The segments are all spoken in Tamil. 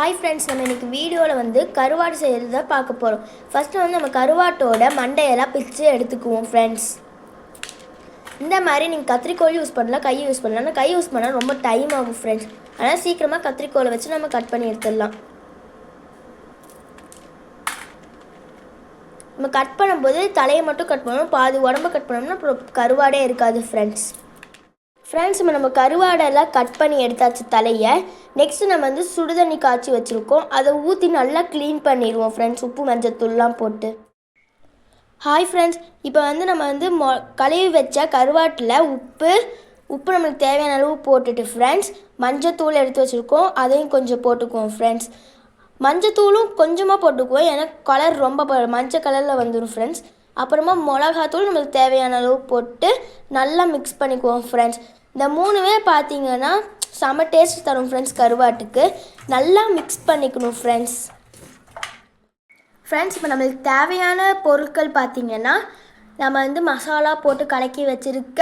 ஹாய் ஃப்ரெண்ட்ஸ் நம்ம இன்றைக்கி வீடியோவில் வந்து கருவாடு செய்கிறது தான் பார்க்க போகிறோம் ஃபஸ்ட்டு வந்து நம்ம கருவாட்டோட மண்டையெல்லாம் பிச்சு எடுத்துக்குவோம் ஃப்ரெண்ட்ஸ் இந்த மாதிரி நீங்கள் கத்திரிக்கோள் யூஸ் பண்ணலாம் கை யூஸ் பண்ணலாம். ஆனால் கை யூஸ் பண்ணால் ரொம்ப டைம் ஆகும் ஃப்ரெண்ட்ஸ் அதனால் சீக்கிரமாக கத்திரிக்கோலை வச்சு நம்ம கட் பண்ணி எடுத்துடலாம். நம்ம கட் பண்ணும்போது தலையை மட்டும் கட் பண்ணணும் பாதி உடம்ப கட் பண்ணோம்னா அப்புறம் கருவாடே இருக்காது ஃப்ரெண்ட்ஸ் ஃப்ரெண்ட்ஸ் இப்போ நம்ம கருவாடெல்லாம் கட் பண்ணி எடுத்தாச்சு தலையை. நெக்ஸ்ட்டு நம்ம வந்து சுடுதண்ணி காய்ச்சி வச்சுருக்கோம். அதை ஊற்றி நல்லா க்ளீன் பண்ணிடுவோம் ஃப்ரெண்ட்ஸ் உப்பு மஞ்சத்தூள்லாம் போட்டு. ஹாய் ஃப்ரெண்ட்ஸ் இப்போ வந்து நம்ம வந்து மொ கழுவி வச்ச கருவாட்டில் உப்பு உப்பு நம்மளுக்கு தேவையான அளவு போட்டுட்டு ஃப்ரெண்ட்ஸ் மஞ்சத்தூள் எடுத்து வச்சுருக்கோம். அதையும் கொஞ்சம் போட்டுக்குவோம் ஃப்ரெண்ட்ஸ் மஞ்சத்தூளும் கொஞ்சமாக போட்டுக்குவோம். ஏன்னா கலர் ரொம்ப ப- மஞ்சள் கலரில் வந்துடும் ஃப்ரெண்ட்ஸ் அப்புறமா மிளகாத்தூள் நம்மளுக்கு தேவையான அளவு போட்டு நல்லா மிக்ஸ் பண்ணிக்குவோம் ஃப்ரெண்ட்ஸ் இந்த மூணுமே பார்த்தீங்கன்னா செம டேஸ்ட் தரும் ஃப்ரெண்ட்ஸ் கருவாட்டுக்கு. நல்லா மிக்ஸ் பண்ணிக்கணும் ஃப்ரெண்ட்ஸ் ஃப்ரெண்ட்ஸ் இப்போ நம்மளுக்கு தேவையான பொருட்கள் பார்த்திங்கன்னா நம்ம வந்து மசாலா போட்டு கலக்கி வச்சுருக்க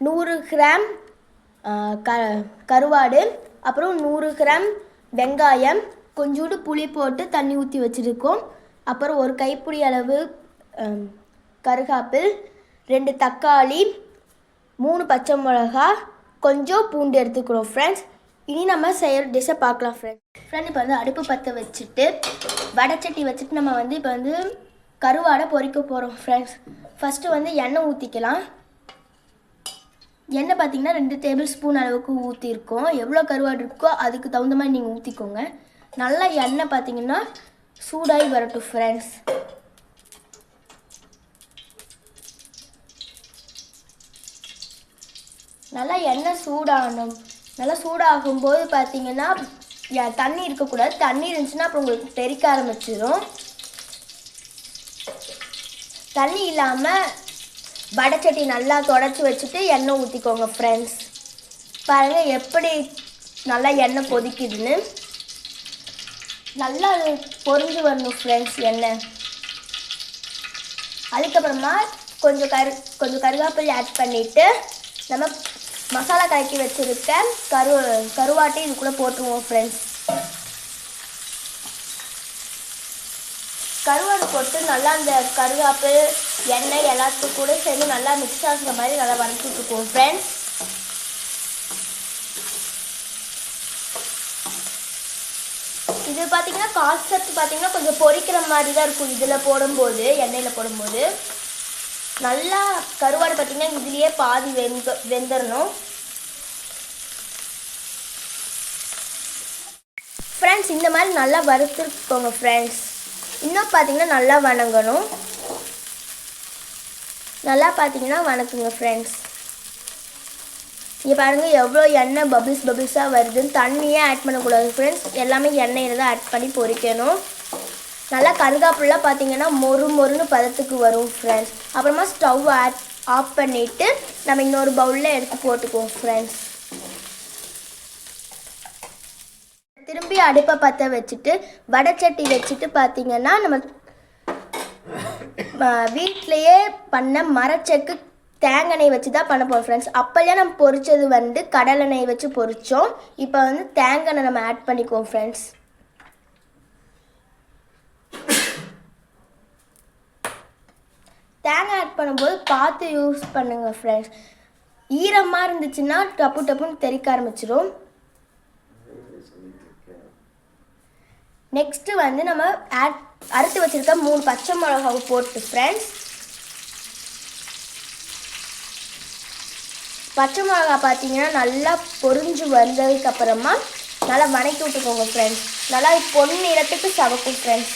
நூறு கிராம் க கருவாடு அப்புறம் நூறு கிராம் வெங்காயம் கொஞ்சோண்டு புளி போட்டு தண்ணி ஊற்றி வச்சுருக்கோம். அப்புறம் ஒரு கைப்பிடி அளவு கருகாப்பில் ரெண்டு தக்காளி மூணு பச்சை மிளகா கொஞ்சம் பூண்டு எடுத்துக்கிறோம் ஃப்ரெண்ட்ஸ் இனி நம்ம செய்கிற டிஷ்ஷை பார்க்கலாம் ஃப்ரெண்ட்ஸ் ஃப்ரெண்ட் இப்போ வந்து அடுப்பு பற்ற வச்சுட்டு வடைச்சட்டி வச்சுட்டு நம்ம வந்து இப்போ வந்து கருவாடை பொரிக்க போகிறோம் ஃப்ரெண்ட்ஸ் ஃபஸ்ட்டு வந்து எண்ணெய் ஊற்றிக்கலாம் எண்ணெய் பார்த்தீங்கன்னா ரெண்டு டேபிள் ஸ்பூன் அளவுக்கு ஊற்றிருக்கோம் எவ்வளோ கருவாடு இருக்கோ அதுக்கு தகுந்த மாதிரி நீங்கள் ஊற்றிக்கோங்க நல்லா எண்ணெய் பார்த்தீங்கன்னா சூடாகி வரட்டும் ஃப்ரெண்ட்ஸ் நல்லா எண்ணெய் சூடாகணும். நல்லா சூடாகும்போது பார்த்தீங்கன்னா தண்ணி இருக்கக்கூடாது. தண்ணி இருந்துச்சுன்னா அப்புறம் உங்களுக்கு தெறிக்க ஆரம்பிச்சிடும் தண்ணி இல்லாமல் வடைச்சட்டி நல்லா தொடச்சி வச்சுட்டு எண்ணெய் ஊற்றிக்கோங்க ஃப்ரெண்ட்ஸ் பாருங்கள் எப்படி நல்லா எண்ணெய் கொதிக்குதுன்னு. நல்லா அது பொரிஞ்சு வரணும் ஃப்ரெண்ட்ஸ் எண்ணெய். அதுக்கப்புறமா கொஞ்சம் கரு கொஞ்சம் கருவேப்பிலை ஆட் பண்ணிவிட்டு நம்ம மசாலா கலக்கி வச்சுருக்க கரு கருவாட்டை இதுக்குள்ளே போட்டுருவோம் ஃப்ரெண்ட்ஸ் கருவாடு போட்டு நல்லா அந்த கருவேப்பு எண்ணெய் எல்லாத்துக்கும் கூட சேர்ந்து நல்லா மிக்ஸ் ஆகுற மாதிரி நல்லா வதக்கி ஃப்ரெண்ட்ஸ் இது பார்த்தீங்கன்னா கான்செப்ட் பார்த்தீங்கன்னா கொஞ்சம் பொரிக்கிற மாதிரி தான் இருக்கும். இதில் போடும்போது எண்ணெயில் போடும்போது. நல்லா கருவாடு பார்த்தீங்கன்னா இதுலேயே பாதி வெந்த வெந்துடணும் ஃப்ரெண்ட்ஸ் இந்த மாதிரி நல்லா வறுத்துக்கோங்க ஃப்ரெண்ட்ஸ் இன்னும் பார்த்தீங்கன்னா நல்லா வணங்கணும். நல்லா பார்த்தீங்கன்னா வணக்குங்க ஃப்ரெண்ட்ஸ் இங்கே பாருங்கள் எவ்வளோ எண்ணெய் பபிள்ஸ் பபிள்ஸாக வருதுன்னு தண்ணியே ஆட் பண்ணக்கூடாது ஃப்ரெண்ட்ஸ் எல்லாமே எண்ணெயில் தான் ஆட் பண்ணி பொரிக்கணும் நல்லா கருகாப்புலாம் பார்த்தீங்கன்னா மொறு மொறுன்னு பதத்துக்கு வரும் ஃப்ரெண்ட்ஸ் அப்புறமா ஸ்டவ் ஆட் ஆஃப் பண்ணிவிட்டு நம்ம இன்னொரு பவுலில் எடுத்து போட்டுக்குவோம் ஃப்ரெண்ட்ஸ் திரும்பி அடுப்பை பற்ற வச்சுட்டு வடைச்சட்டி வச்சுட்டு பார்த்தீங்கன்னா நம்ம வீட்டிலையே பண்ண மரச்செக்கு தேங்காய் வச்சு தான் பண்ண போகிறோம் ஃப்ரெண்ட்ஸ் அப்போல்லாம் நம்ம பொரிச்சது வந்து கடலெண்ணெய் வச்சு பொறித்தோம் இப்போ வந்து தேங்காய் நம்ம ஆட் பண்ணிக்குவோம் ஃப்ரெண்ட்ஸ் தேங்காய் ஆட் பண்ணும்போது பார்த்து யூஸ் பண்ணுங்கள் ஃப்ரெண்ட்ஸ் ஈரமாக இருந்துச்சுன்னா டப்பு டப்புன்னு தெறிக்க ஆரம்பிச்சிடும் நெக்ஸ்ட்டு வந்து நம்ம ஆட் அறுத்து வச்சிருக்க மூணு பச்சை மிளகாவை போட்டு ஃப்ரெண்ட்ஸ் பச்சை மிளகா பார்த்தீங்கன்னா நல்லா பொரிஞ்சு வந்ததுக்கு அப்புறமா நல்லா வணக்கி விட்டுக்கோங்க ஃப்ரெண்ட்ஸ் நல்லா பொன் நிறத்துக்கு சவக்கும் ஃப்ரெண்ட்ஸ்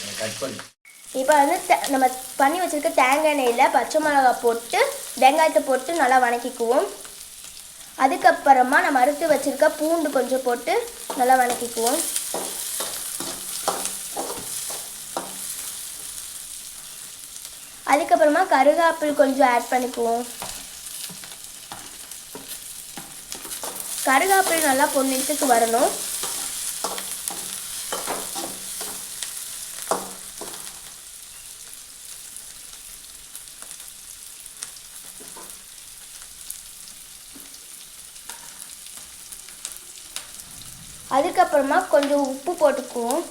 கட் பண்ணு இப்போ வந்து நம்ம பண்ணி வச்சிருக்க தேங்காய் எண்ணெயில் பச்சை மிளகா போட்டு வெங்காயத்தை போட்டு நல்லா வணக்கிக்குவோம். அதுக்கப்புறமா நம்ம அறுத்து வச்சிருக்க பூண்டு கொஞ்சம் போட்டு நல்லா வணக்கிக்குவோம். அதுக்கப்புறமா கருகாப்பில் கொஞ்சம் ஆட் பண்ணிக்குவோம். கருகாப்பில் நல்லா பொன்னிறத்துக்கு வரணும். அதுக்கப்புறமா கொஞ்சம் உப்பு போட்டுக்குவோம்.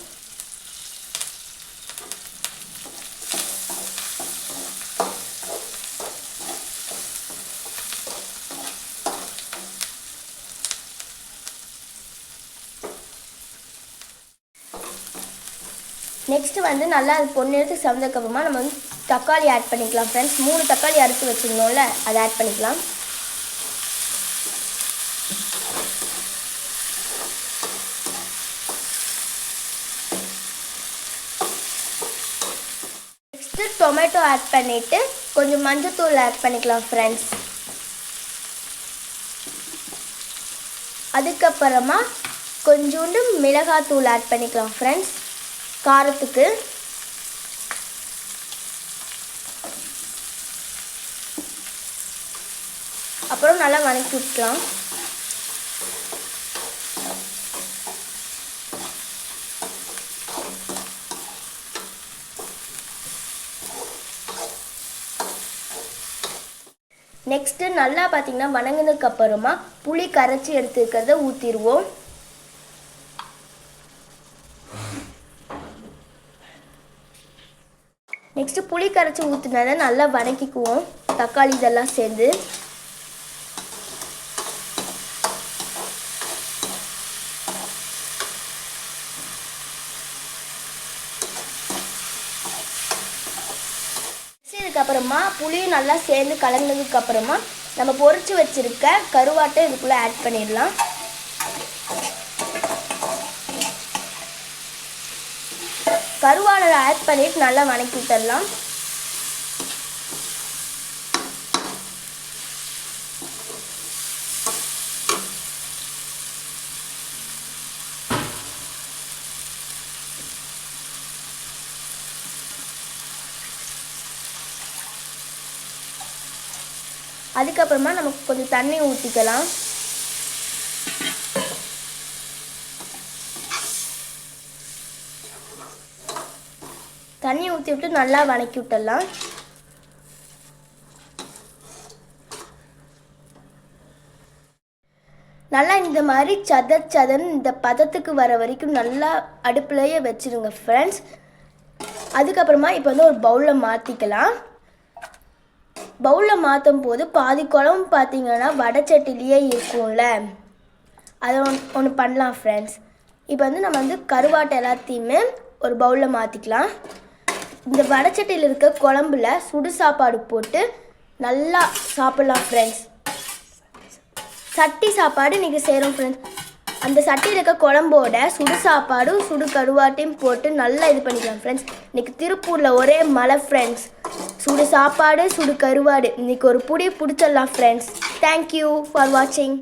நெக்ஸ்ட் வந்து நல்லா அது பொன்னிறத்துக்கு செவந்ததுக்கப்புறமா நம்ம வந்து தக்காளி ஆட் பண்ணிக்கலாம் ஃப்ரெண்ட்ஸ் மூணு தக்காளி அறுத்து வச்சுருந்தோம்ல அதை ஆட் பண்ணிக்கலாம். நெக்ஸ்ட்டு டொமேட்டோ ஆட் பண்ணிவிட்டு கொஞ்சம் மஞ்சத்தூள் ஆட் பண்ணிக்கலாம் ஃப்ரெண்ட்ஸ் அதுக்கப்புறமா கொஞ்சோண்டு மிளகாத்தூள் ஆட் பண்ணிக்கலாம் ஃப்ரெண்ட்ஸ் காரத்துக்கு அப்புறம் நல்லா வணக்கி விட்டுலாம் நெக்ஸ்ட்டு நல்லா பார்த்தீங்கன்னா வணங்கினதுக்கு அப்புறமா புளி கரைச்சி எடுத்துக்கிறத ஊற்றிடுவோம் நெக்ஸ்ட்டு புளி கரைச்சி ஊற்றினதை நல்லா வதக்கிக்குவோம் தக்காளி இதெல்லாம் சேர்ந்து. அப்புறமா புளியும் நல்லா சேர்ந்து கலந்ததுக்கு அப்புறமா நம்ம பொரிச்சு வச்சிருக்க கருவாட்டை இதுக்குள்ளே ஆட் பண்ணிடலாம். கருவாடை ஆட் பண்ணிட்டு நல்லா வணக்கி விட்டுடலாம் அதுக்கப்புறமா நமக்கு கொஞ்சம் தண்ணி ஊற்றிக்கலாம் தண்ணி ஊற்றி விட்டு நல்லா வணக்கி விட்டுடலாம். நல்லா இந்த மாதிரி சதர் சதன் இந்த பதத்துக்கு வர வரைக்கும் நல்லா அடுப்புலையே வச்சுருங்க ஃப்ரெண்ட்ஸ் அதுக்கப்புறமா இப்போ வந்து ஒரு பவுலில் மாற்றிக்கலாம் பவுலில் மாற்றும் போது பாதி குழம்பு பார்த்தீங்கன்னா வடச்சட்டிலேயே இருக்கும்ல. அதை ஒன் ஒன்று பண்ணலாம் ஃப்ரெண்ட்ஸ் இப்போ வந்து நம்ம வந்து கருவாட்டை எல்லாத்தையுமே ஒரு பவுலில் மாற்றிக்கலாம் இந்த வடச்சட்டியில் இருக்க குழம்புல சுடு சாப்பாடு போட்டு நல்லா சாப்பிட்லாம் ஃப்ரெண்ட்ஸ் சட்டி சாப்பாடு இன்றைக்கி செய்கிறோம் ஃப்ரெண்ட்ஸ் அந்த சட்டியில் இருக்க குழம்போட சுடு சாப்பாடும் சுடு கருவாட்டையும் போட்டு நல்லா இது பண்ணிக்கலாம் ஃப்ரெண்ட்ஸ் இன்றைக்கி திருப்பூரில் ஒரே மழை ஃப்ரெண்ட்ஸ் சுடு சாப்பாடு சுடு கருவாடு. இன்றைக்கி ஒரு புடி பிடிச்சிடலாம் ஃப்ரெண்ட்ஸ் தேங்க்யூ ஃபார் வாட்சிங்